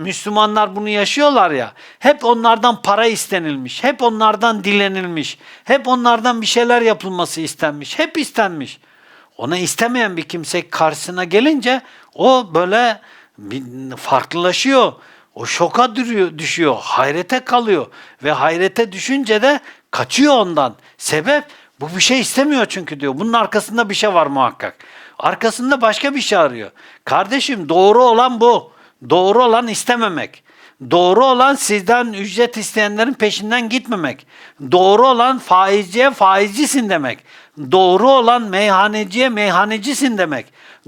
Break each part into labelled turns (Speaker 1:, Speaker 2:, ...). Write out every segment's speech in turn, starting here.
Speaker 1: Müslümanlar bunu yaşıyorlar ya. Hep onlardan para istenilmiş. Hep onlardan dilenilmiş. Hep onlardan bir şeyler yapılması istenmiş. Hep istenmiş. Ona istemeyen bir kimse karşısına gelince o böyle farklılaşıyor. O şoka düşüyor, hayrete kalıyor ve hayrete düşünce de kaçıyor ondan. Sebep bu bir şey istemiyor çünkü diyor. Bunun arkasında bir şey var muhakkak. Arkasında başka bir şey arıyor. Kardeşim doğru olan bu. Doğru olan istememek. Doğru olan sizden ücret isteyenlerin peşinden gitmemek. Doğru olan faizciye faizcisin demek. Doğru olan meyhaneciye meyhanecisin demek.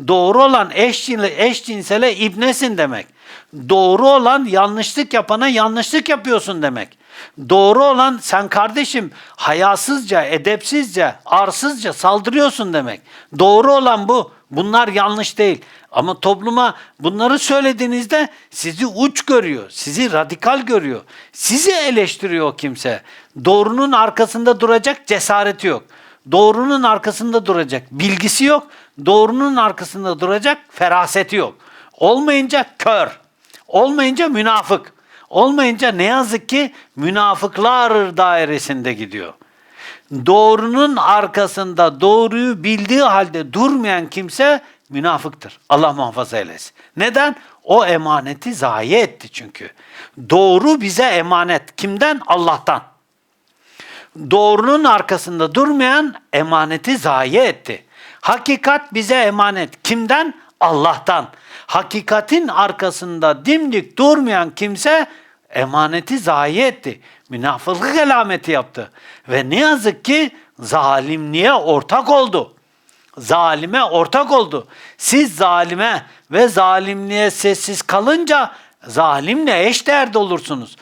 Speaker 1: Doğru olan eşcinle, eşcinsele ibnesin demek. Doğru olan yanlışlık yapana yanlışlık yapıyorsun demek. Doğru olan sen kardeşim hayasızca, edepsizce, arsızca saldırıyorsun demek. Doğru olan bu. Bunlar yanlış değil. Ama topluma bunları söylediğinizde sizi uç görüyor, sizi radikal görüyor. Sizi eleştiriyor kimse. Doğrunun arkasında duracak cesareti yok. Doğrunun arkasında duracak bilgisi yok. Doğrunun arkasında duracak feraseti yok. Olmayınca kör. Olmayınca münafık. Olmayınca ne yazık ki münafıklar dairesinde gidiyor. Doğrunun arkasında doğruyu bildiği halde durmayan kimse münafıktır. Allah muhafaza eylesin. Neden? O emaneti zayi etti çünkü. Doğru bize emanet. Kimden? Allah'tan. Doğrunun arkasında durmayan emaneti zayi etti. Hakikat bize emanet. Kimden? Allah'tan. Hakikatin arkasında dimdik durmayan kimse emaneti zayi etti. Münafıklık alameti yaptı. Ve ne yazık ki zalimliğe ortak oldu. Zalime ortak oldu. Siz zalime ve zalimliğe sessiz kalınca zalimle eş değerde olursunuz.